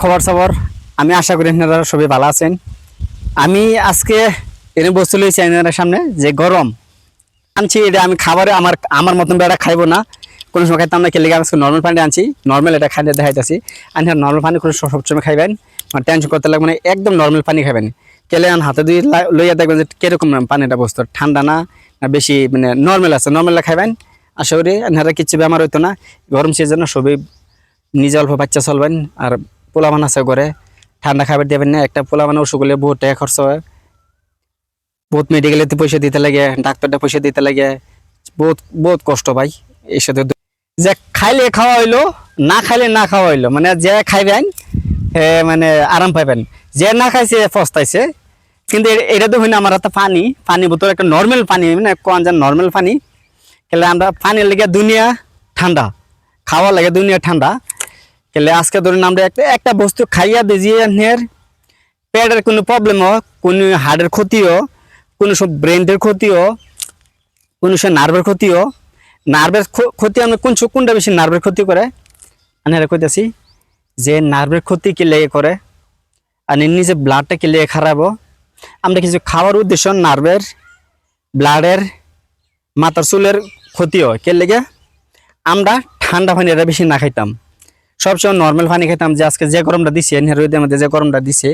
খবর সবর, আমি আশা করি আপনারা সবাই ভালো আছেন। আমি আজকে এনে বস্তু লইছি আপনাদের সামনে, যে গরম। আনছি, এটা আমি খাবারে আমার আমার মতন বেড়া খাইবো না। কোনো সময় খাইতাম না, খেলে আজকে নর্মাল পানি আনছি। নর্মাল এটা খাইতে দেখাইতেছি। আমি নর্মাল পানি কোনো সব- সবসময় খাইবেন। মানে টেনশন করতে লাগবে না, একদম নর্মাল পানি খাবেন কেলে আন, হাতে দুই লইয়া দেখবেন যে কীরকম পানিটা বস্তু। ঠান্ডা না না বেশি মানে নর্মাল আছে নর্মাল খাইবেন। আশা করি আপনারা কিছু বেমার হইতো না। গরম সিজনে সবই নিজে অল্প বাচ্চা চলবেন, আর পোলাবান আছে ঘরে, ঠান্ডা খাবার দেবেন না, একটা পোলাবান ওষুধ করলে বহুত টাকা খরচ হয়। বহুত মেডিকেলেতে পয়সা দিতে লাগে, ডাক্তারটা পয়সা দিতে লাগে। বহুত বহুত কষ্ট ভাই, এই সাথে যে খাইলে খাওয়া হইল, না খাইলে না খাওয়া হইল মানে যে খাইবেন মানে আরাম পাইবেন। যে না খাইছে, পস্তাইছে। কিন্তু এটা তো হইনা আমার হাতে পানি পানি বোতল, একটা নর্মাল পানি মানে কোন যান নর্মাল পানি। কেলে আমরা পানির লেগে দুনিয়া ঠান্ডা খাওয়া লাগে দুনিয়া ঠান্ডা। কেলে আজকে ধরুন আমরা একটা একটা বস্তু খাইয়া দিয়ে আপনার পেটের কোনো প্রবলেম হোক, কোনো হার্টের ক্ষতিও কোনো সব ব্রেনের ক্ষতিও কোনো সব নার্ভের ক্ষতিও নার্ভের ক্ষ- ক্ষতি আমরা কোন কোনটা বেশি নার্ভের ক্ষতি করে? আমি এটা কইতেছি যে নার্ভের ক্ষতি কি লেগে করে? আর নিজে ব্লাডটা কি লেগে খারাপ। আমরা কিছু খাওয়ার উদ্দেশ্য নার্ভের ব্লাডের মাথার চুলের ক্ষতি হয় কে লেগে? আমরা ঠান্ডা পানি এটা বেশি না খাইতাম। সবসময় নর্মাল পানি খাইতাম যে আজকে যে গরমটা দিছে রোদের মধ্যে যে গরমটা দিছে,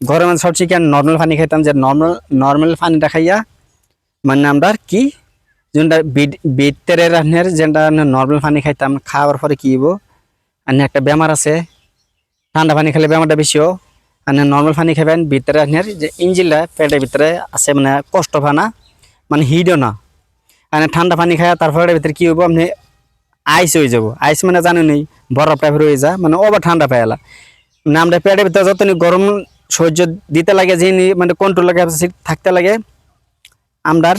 গরমে সবচেয়ে কি নর্মাল পানি খাইতাম যে নর্মাল নর্মাল পানিটা খাইয়া মানে আমরা কি যেটা বিটের রান্নের যেটা নর্মাল পানি খাইতাম, খাওয়ার পরে কি হইব আর একটা বেমার আছে, ঠান্ডা পানি খেলে বেমারটা বেশিও আর নর্মাল পানি খাবেন ভিতরে আপনার যে ইঞ্জিনটা পেটের ভিতরে আছে মানে কষ্ট পানা মানে হিটও না আর ঠান্ডা পানি খায় তারপরে ভিতরে কি হইব আপনি আইস হয়ে যাব। আইস মানে জানেন নেই, বরফ টাইপের হয়ে যায় মানে ওবার ঠান্ডা পাইলা মানে আমরা পেটের ভিতরে যতনি গরম সহ্য দিতে লাগে, যে মানে কন্ট্রোল লাগে থাকতে লাগে। আমরার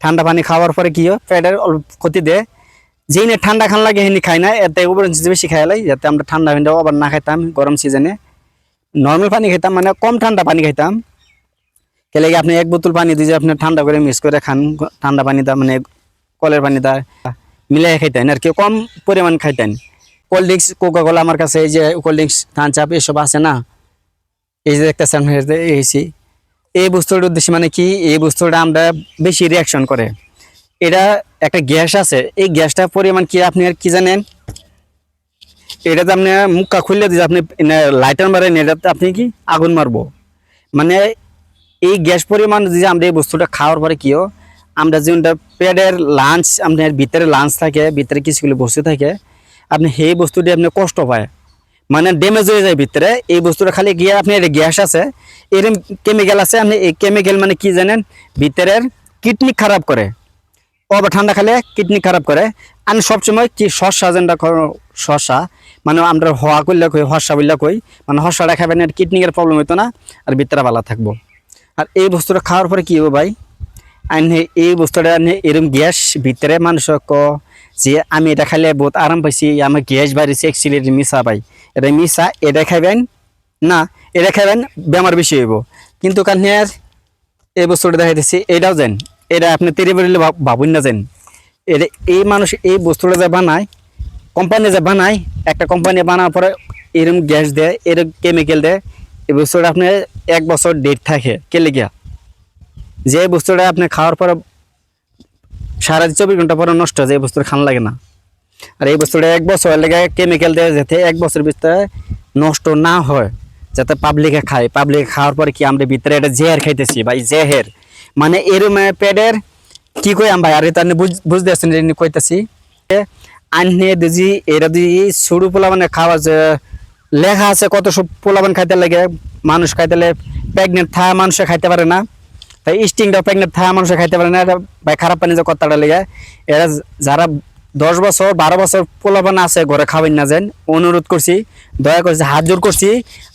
ঠান্ডা পানি খাওয়ার পরে কি হয় পেটের ক্ষতি দেয়। যেই না ঠান্ডা খান লাগে হেনি খাই না, এতে উপর বেশি খাই লাই, যাতে আমরা ঠান্ডা পানিটাও আবার না খাইতাম গরম সিজনে নর্মাল পানি খাইতাম মানে কম ঠান্ডা পানি খাইতাম। কেলে আপনি এক বোতল পানি দিয়ে আপনি ঠান্ডা করে মিক্স করে খান, ঠান্ডা পানিটা মানে কলের পানিটা। মিলাই খাইতেন আর কি, কম পরিমাণ খাইতেন। কোল্ড ড্রিঙ্কস কোকা কোলা আমার কাছে এই যে কোল্ড ড্রিঙ্কস থান চাপ, এসব আছে না? এই যে দেখতেছেন এসি এই বস্তুটার উদ্দেশ্য মানে কি? এই বস্তুটা আমরা বেশি রিয়াকশন করে। এটা একটা গ্যাস আছে। এই গ্যাসটার পরিমাণ কি আপনি আর কি জানেন? এটাতে আপনি মুখটা খুললে দিয়ে আপনি লাইটার মারেন এটাতে আপনি কি? আগুন মারবো। মানে এই গ্যাস পরিমাণ যে আমরা এই বস্তুটা খাওয়ার পরে কিও আমরা যেটা পেটের লাঞ্চ আপনার ভিতরে লাঞ্চ থাকে, ভিতরে কিছুগুলো বস্তু থাকে, আপনি সেই বস্তুটি আপনি কষ্ট পায়। মানে ড্যামেজ হয়ে যায় ভিতরে, এই বস্তুটা খালি গিয়ে আপনি এটা গ্যাস আছে এরকম কেমিক্যাল আছে, আপনি এই কেমিক্যাল মানে কি জানেন? ভিতরের কিডনি খারাপ করে। ও ঠান্ডা খালে কিডনি খারাপ করে। আমি সবসময় কি শসা যেটা শসা মানে আমরা হওয়া করলে কই হর্ষা বললে কই মানে হর্ষাটা খাবেন আর কিডনির প্রবলেম হইতো না, আর ভিতরে ভালো থাকব। আর এই বস্তুটা খাওয়ার পরে কি হবে ভাই? আইনে এই বস্তুটা আনে এরকম গ্যাস ভিতরে মানুষ যে আমি এটা খাইলে বহুত আরাম পাইছি আমার গ্যাস বাড়িছে এক্সিলেট মিশা পাই এটা মিশা এটা খাইবেন, না, এটা খাইবেন বেমার বেশি হইব। কিন্তু কারণে এই বস্তুটা দেখাইতেছি, এটাও যেন, এটা আপনি তেরি বেরিলে ভাবুন না যেন। এটা এই মানুষ এই বস্তুটা যে বানায় কোম্পানি যে বানায়, একটা কোম্পানি বানার পরে এরকম গ্যাস দেয় এরকম কেমিক্যাল দেয়, এই বস্তুটা আপনার এক বছর ডেট থাকে, কেলে গিয়া? যে বস্তুটা আপনি খাওয়ার পরে সারা চব্বিশ ঘণ্টা পরে নষ্ট এই বস্তুটা খান লাগে না। আর এই বস্তুটা এক বছর লেগে কেমিক্যাল দেয় যাতে এক বছর ভিতরে নষ্ট না হয়, যাতে পাবলিকে খায়। পাবলিকে খাওয়ার পরে কি আমরা ভিতরে এটা জেহের খাইতেছি ভাই জেহের? মানে এরম পেটের কি কই আম ভাই আর এটা বুঝতে আসছেন যে কইতেছি? আনহে দিজি, এরা দিজি সরু পোলা মানে খাওয়া যে লেখা আছে কত সব পোলাবান খাইতে লাগে, মানুষ খাইতে লাগে প্রেগনেন্ট থাকা মানুষে খাইতে পারে না। তাই স্টিংটা প্রেগনেন্ট থাকা মানুষে খাইতে পারে না ভাই খারাপ পানি যে কথাটা লেগে। এরা যারা দশ বছর, বারো বছর পোলাবান আছে, ঘরে খাবেন না যেন, অনুরোধ করছি, দয়া করছি হাত জোর করছি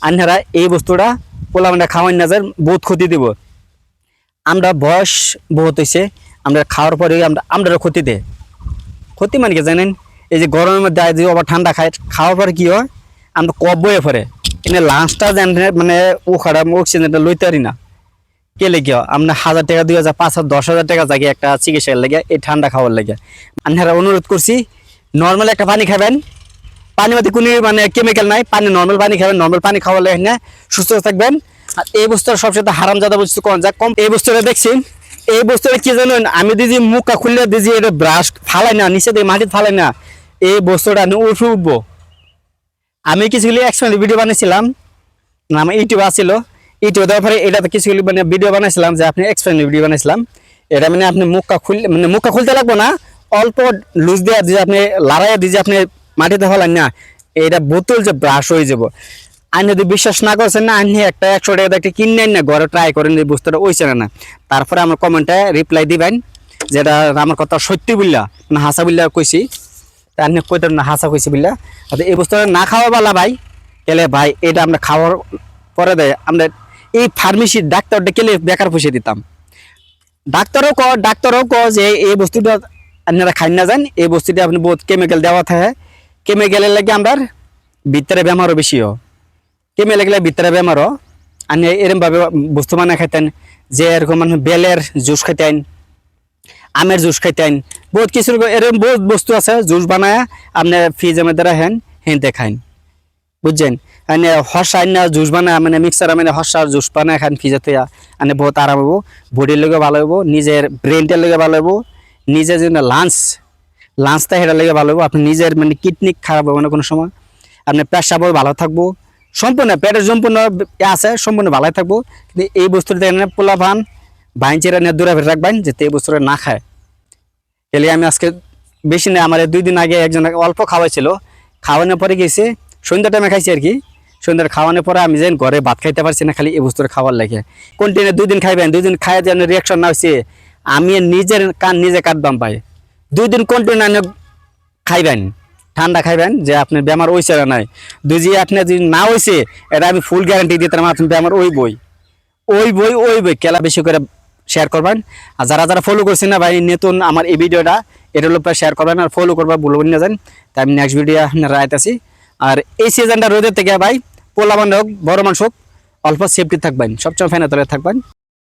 আন্ধারা এই বস্তুটা পোলাবানটা খাওয়ান না যেন, বহুত ক্ষতি দিব। আমরা বয়স বহুত হয়েছে আমরা খাওয়ার পরে আমরা আমরা ক্ষতি দেয় ক্ষতি মানে কি জানেন? এই যে গরমের মধ্যে আজ আবার ঠান্ডা খায়, খাওয়ার পরে কি হয়? আমরা কব বয়ে এনে লাঞ্চটা যেন মানে ও খারাপ অক্সিজেনটা লইতে পারি না। কে লেগে আমরা হাজার টাকা দুই হাজার, পাঁচ হাজার, দশ হাজার টাকা জাগে একটা চিকিৎসার লেগে এই ঠান্ডা খাওয়ার লেগে। আমরা অনুরোধ করছি নর্মাল একটা পানি খাবেন। পানি মধ্যে কোনো মানে কেমিক্যাল নাই, পানি নর্মাল পানি খাবেন নর্মাল পানি খাওয়ালে এখানে সুস্থ থাকবেন। আর এই বস্তুটা সবচেয়ে হারাম জাদা বস্তু কম যা কম এই বস্তুটা দেখছি। এই বস্তুটা কি জানেন? আমি দিদি মুখটা খুললে দিদি এটা ব্রাশ ফালাই না, নিচে দিয়ে মাটি ফালাই না। এই বস্তুটা আমি উঠে উঠবো। আমি কিছুগুলি একসঙ্গে ভিডিও বানিয়েছিলাম। না আমার ইউটিউব আসছিল ইউটিউব দেওয়ার পরে এটাতে কিছুগুলি মানে ভিডিও বানাইছিলাম যে আপনি এক্সপ্লেন ভিডিও বানাইছিলাম। এটা মানে আপনি মুখটা খুললে মানে মুখটা খুলতে লাগবো না, অল্প লুজ দেওয়া দিয়ে আপনি লড়াইয়া দিয়ে আপনি মাটিতে ফেলেন না, এটা বোতল যে ব্রাশ হয়ে যাব। আপনি যদি বিশ্বাস না করছেন না, আপনি একটা একশো টাকা একটা কিনেন না, ঘরে ট্রাই করেন, এই বস্তুটা ওইছে না। তারপরে আমার কমেন্টে রিপ্লাই দিবেন, যেটা আমার কথা সত্যি বললা না হাসা বললা কইছি। তা আপনি কইতেন না, হাসা কইছি বললা। এই বস্তুটা না খাওয়া বালা ভাই এলে ভাই, এটা আমরা খাওয়ার পরে দেয়, আমরা এই ফার্মেসির ডাক্তার ডেকেলে বেকার পয়সা দিতাম? ডাক্তারও ক ডাক্তারও ক যে এই বস্তুটা আপনারা খাই না যান, এই বস্তুটা আপনি বহুত কেমিক্যাল দেওয়া থাকে। কেমিক্যালের লাগে আমরা ভিতরে বেমারও বেশি হয়। কেমিক্যাল লাগলে ভিতরে বেমারও। আপনি এরকম ভাবে বস্তু মানে খাইতেন, যে এরকম মানে বেলের জুস খাইতেন, আমের জুস খাইতেন। বহুত কিছু এরকম বহুত বস্তু আছে, জুস বানায় আপনি ফ্রিজের মধ্যে হেন হেনতে খাইন। বুঝছেন? মানে হর্ষা আইনা জুস বানায় মানে মিক্সার মানে হর্ষার জুস বানায় খান ফ্রিজে থইয়া মানে বহুত আরাম হব বডির লগে ভালো হব নিজের ব্রেনটার লগে ভালো হব নিজের জন্য লাঞ্চ লাঞ্চটা সেটার লেগে ভালো হব আপনি নিজের মানে কিডনি খারাপ হবে না কোনো সময় আপনার পেশাবও ভালো থাকব, সম্পূর্ণ পেটের সম্পূর্ণ আছে, সম্পূর্ণ ভালো থাকব, কিন্তু এই বস্তুটা এনে পোলা ভান বাইঞ্চেরা নিয়ে দূরে ফেলে রাখবেন, যাতে এই বস্তুটা না খায়। এলে আমি আজকে বেশি না, আমার দুই দিন আগে একজন অল্প খাওয়াইছিল, খাওয়ানোর পরে গেছে সন্ধ্যা টাইমে খাইছি আর কি। সন্ধ্যার খাওয়ানোর পরে আমি যেন ঘরে ভাত খাইতে পারছি না, খালি এই বস্তুটা খাওয়ার লাগে। কন্টিনিউ দুই দিন খাইবেন, দুই দিন খাই যেন রিয়াকশন না হয়েছে আমি নিজের কান নিজে কাটবাম পাই। দুই দিন কন্টিনিউ খাইবেন, ঠান্ডা খাইবেন, যে আপনার বেমার হয়েছে না নাই। দুই যে আপনার যদি না হয়েছে এটা আমি ফুল গ্যারান্টি দিতাম আপনার বেমার ওই বই ওই বই ওই বই কেলা বেশি করে শেয়ার করবেন। আর যারা যারা ফলো করছেন না ভাই, নতুন আমার এই ভিডিওটা এটা হলো শেয়ার করবেন আর ফলো করবা, ভুলবেন না যান। তাই আমি নেক্সট ভিডিও আপনার আছি আর এই সিজনটা রোদের থেকে ভাই পোলা বান্ধব হোক, বড় মানুষ হোক, অল্প সেফটি থাকবেন, সবসময় ফ্যানের তলে থাকবেন।